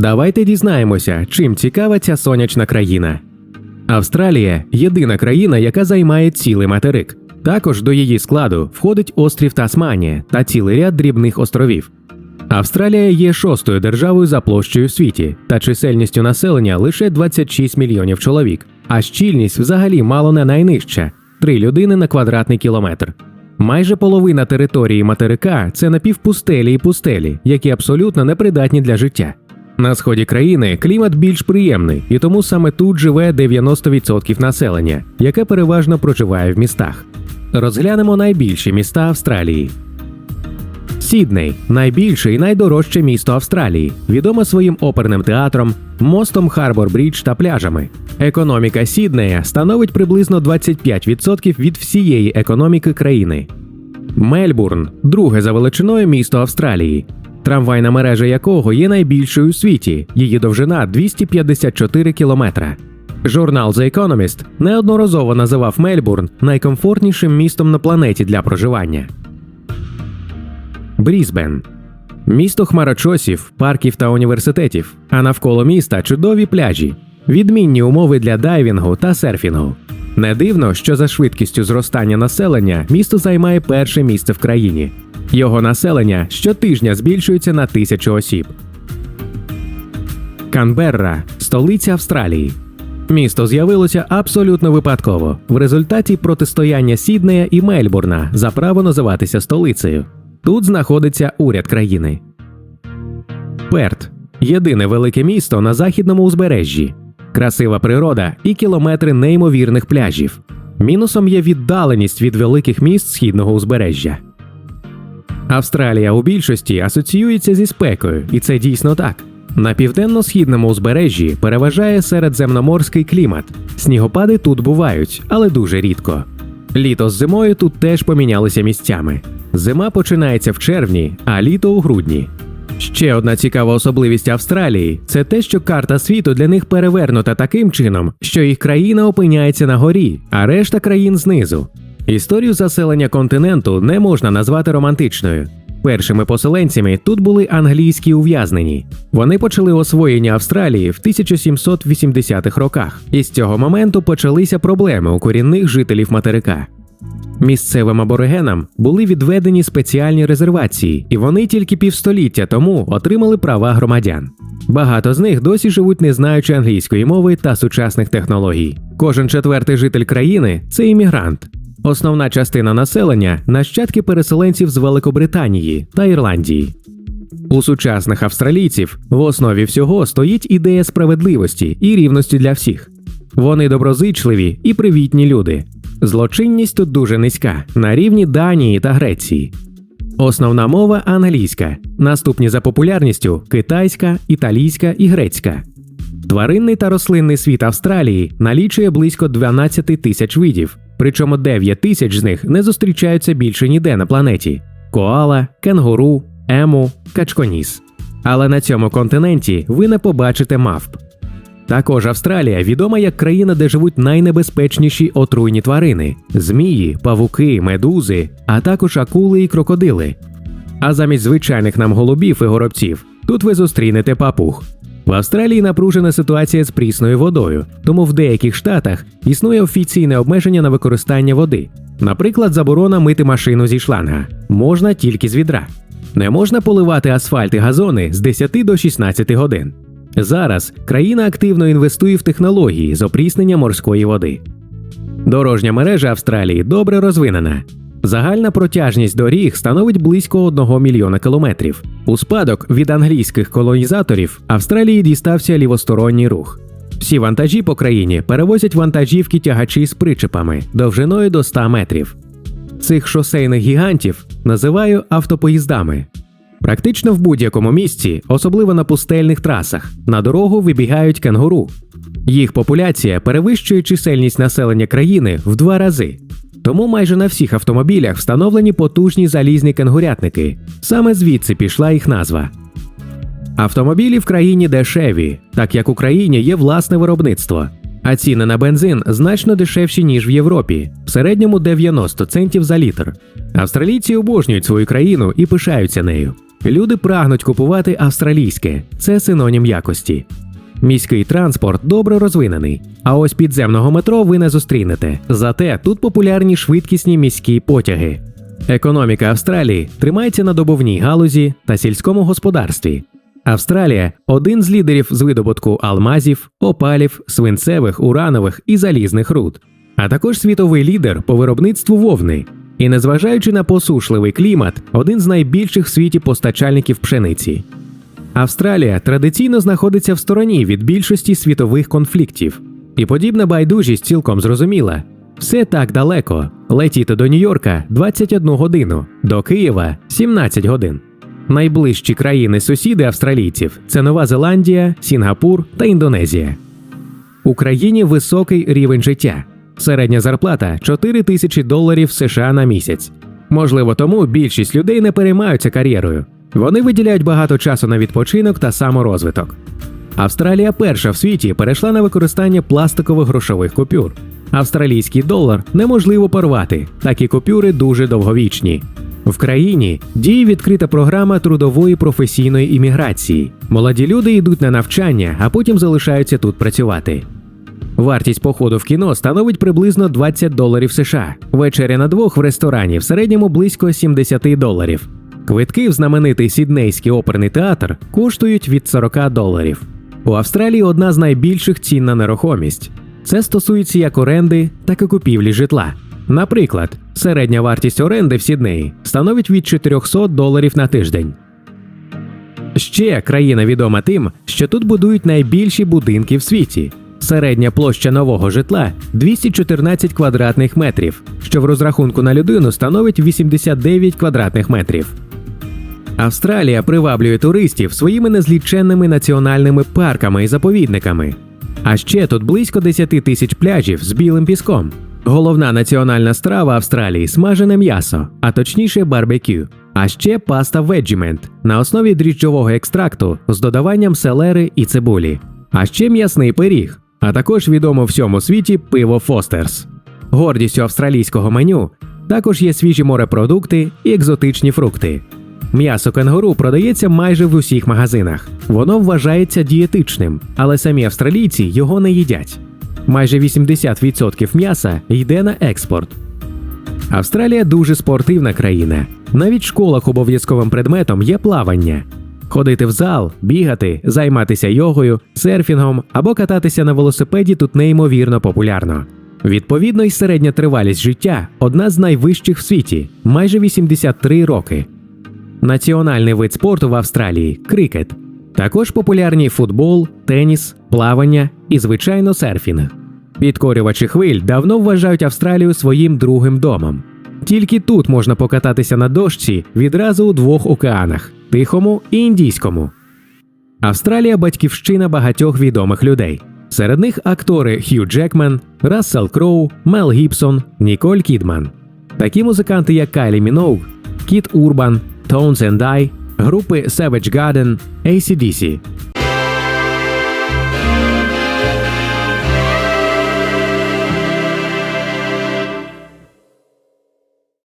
Давайте дізнаємося, чим цікава ця сонячна країна. Австралія єдина країна, яка займає цілий материк. Також до її складу входить острів Тасманія та цілий ряд дрібних островів. Австралія є шостою державою за площею в світі та чисельністю населення лише 26 мільйонів чоловік, а щільність взагалі мало не найнижча 3 людини на квадратний кілометр. Майже половина території материка це напівпустелі і пустелі, які абсолютно непридатні для життя. На сході країни клімат більш приємний, і тому саме тут живе 90% населення, яке переважно проживає в містах. Розглянемо найбільші міста Австралії. Сідней найбільше і найдорожче місто Австралії, відоме своїм оперним театром, мостом Харбор Брідж та пляжами. Економіка Сіднея становить приблизно 25% від всієї економіки країни. Мельбурн друге за величиною місто Австралії, трамвайна мережа якого є найбільшою у світі, її довжина 254 кілометра. Журнал The Economist неодноразово називав Мельбурн найкомфортнішим містом на планеті для проживання. Брізбен місто хмарочосів, парків та університетів, а навколо міста чудові пляжі, відмінні умови для дайвінгу та серфінгу. Не дивно, що за швидкістю зростання населення місто займає перше місце в країні. Його населення щотижня збільшується на тисячу осіб. Канберра столиця Австралії. Місто з'явилося абсолютно випадково в результаті протистояння Сіднея і Мельбурна за право називатися столицею. Тут знаходиться уряд країни. Перт єдине велике місто на західному узбережжі, красива природа і кілометри неймовірних пляжів. Мінусом є віддаленість від великих міст східного узбережжя. Австралія у більшості асоціюється зі спекою, і це дійсно так. На південно-східному узбережжі переважає середземноморський клімат. Снігопади тут бувають, але дуже рідко. Літо з зимою тут теж помінялися місцями. Зима починається в червні, а літо у грудні. Ще одна цікава особливість Австралії це те, що карта світу для них перевернута таким чином, що їх країна опиняється на горі, а решта країн знизу. Історію заселення континенту не можна назвати романтичною. Першими поселенцями тут були англійські ув'язнені. Вони почали освоєння Австралії в 1780-х роках, і з цього моменту почалися проблеми у корінних жителів материка. Місцевим аборигенам були відведені спеціальні резервації, і вони тільки півстоліття тому отримали права громадян. Багато з них досі живуть, не знаючи англійської мови та сучасних технологій. Кожен четвертий житель країни це іммігрант. Основна частина населення нащадки переселенців з Великобританії та Ірландії. У сучасних австралійців в основі всього стоїть ідея справедливості і рівності для всіх. Вони доброзичливі і привітні люди. Злочинність тут дуже низька, на рівні Данії та Греції. Основна мова англійська, наступні за популярністю китайська, італійська і грецька. Тваринний та рослинний світ Австралії налічує близько 12 тисяч видів, причому 9 тисяч з них не зустрічаються більше ніде на планеті: коала, кенгуру, ему, качконіс. Але на цьому континенті ви не побачите мавп. Також Австралія відома як країна, де живуть найнебезпечніші отруйні тварини: змії, павуки, медузи, а також акули і крокодили. А замість звичайних нам голубів і горобців тут ви зустрінете папуг. В Австралії напружена ситуація з прісною водою, тому в деяких штатах існує офіційне обмеження на використання води. Наприклад, заборона мити машину зі шланга можна тільки з відра. Не можна поливати асфальт і газони з 10 до 16 годин. Зараз країна активно інвестує в технології з опріснення морської води. Дорожня мережа Австралії добре розвинена. Загальна протяжність доріг становить близько 1 мільйона кілометрів. У спадок від англійських колонізаторів Австралії дістався лівосторонній рух. Всі вантажі по країні перевозять вантажівки тягачі з причепами довжиною до 100 метрів. Цих шосейних гігантів називаю автопоїздами. Практично в будь-якому місці, особливо на пустельних трасах, на дорогу вибігають кенгуру. Їх популяція перевищує чисельність населення країни в два рази. Тому майже на всіх автомобілях встановлені потужні залізні кенгурятники. Саме звідси пішла їх назва. Автомобілі в країні дешеві, так як в Україні є власне виробництво. А ціни на бензин значно дешевші, ніж в Європі, в середньому 90 центів за літр. Австралійці обожнюють свою країну і пишаються нею. Люди прагнуть купувати австралійське, це синонім якості. Міський транспорт добре розвинений, а ось підземного метро ви не зустрінете. Зате тут популярні швидкісні міські потяги. Економіка Австралії тримається на добовній галузі та сільському господарстві. Австралія один з лідерів з видобутку алмазів, опалів, свинцевих, уранових і залізних руд, а також світовий лідер по виробництву вовни. І незважаючи на посушливий клімат, один з найбільших в світі постачальників пшениці. Австралія традиційно знаходиться в стороні від більшості світових конфліктів, і подібна байдужість цілком зрозуміла. Все так далеко. Летіти до Нью-Йорка 21 годину, до Києва 17 годин. Найближчі країни-сусіди австралійців це Нова Зеландія, Сінгапур та Індонезія. У країні високий рівень життя. Середня зарплата 4 тисячі доларів США на місяць. Можливо, тому більшість людей не переймаються кар'єрою. Вони виділяють багато часу на відпочинок та саморозвиток. Австралія перша в світі перейшла на використання пластикових грошових купюр. Австралійський долар неможливо порвати, такі купюри дуже довговічні. В країні діє відкрита програма трудової професійної імміграції. Молоді люди йдуть на навчання, а потім залишаються тут працювати. Вартість походу в кіно становить приблизно 20 доларів США. Вечеря на двох в ресторані в середньому близько 70 доларів. Квитки в знаменитий Сіднейський оперний театр коштують від 40 доларів. У Австралії одна з найбільших цін на нерухомість. Це стосується як оренди, так і купівлі житла. Наприклад, середня вартість оренди в Сіднеї становить від 400 доларів на тиждень. Ще країна відома тим, що тут будують найбільші будинки в світі. Середня площа нового житла 214 квадратних метрів, що в розрахунку на людину становить 89 квадратних метрів. Австралія приваблює туристів своїми незліченними національними парками і заповідниками. А ще тут близько 10 тисяч пляжів з білим піском. Головна національна страва Австралії смажене м'ясо, а точніше барбекю. А ще паста веджімент на основі дріжджового екстракту з додаванням селери і цибулі. А ще м'ясний пиріг, а також відомо всьому світі пиво Фостерс. Гордістю австралійського меню також є свіжі морепродукти і екзотичні фрукти. М'ясо кенгуру продається майже в усіх магазинах. Воно вважається дієтичним, але самі австралійці його не їдять. Майже 80% м'яса йде на експорт. Австралія дуже спортивна країна. Навіть в школах обов'язковим предметом є плавання. Ходити в зал, бігати, займатися йогою, серфінгом або кататися на велосипеді тут неймовірно популярно. Відповідно, й середня тривалість життя одна з найвищих в світі майже 83 роки. Національний вид спорту в Австралії крикет. Також популярні футбол, теніс, плавання і, звичайно, серфінг. Підкорювачі хвиль давно вважають Австралію своїм другим домом. Тільки тут можна покататися на дошці відразу у двох океанах Тихому і Індійському. Австралія батьківщина багатьох відомих людей. Серед них актори Хью Джекмен, Рассел Кроу, Мел Гібсон, Ніколь Кідман. Такі музиканти, як Кайлі Міноуг, Кіт Урбан, Tones and I, групи Savage Garden, AC/DC.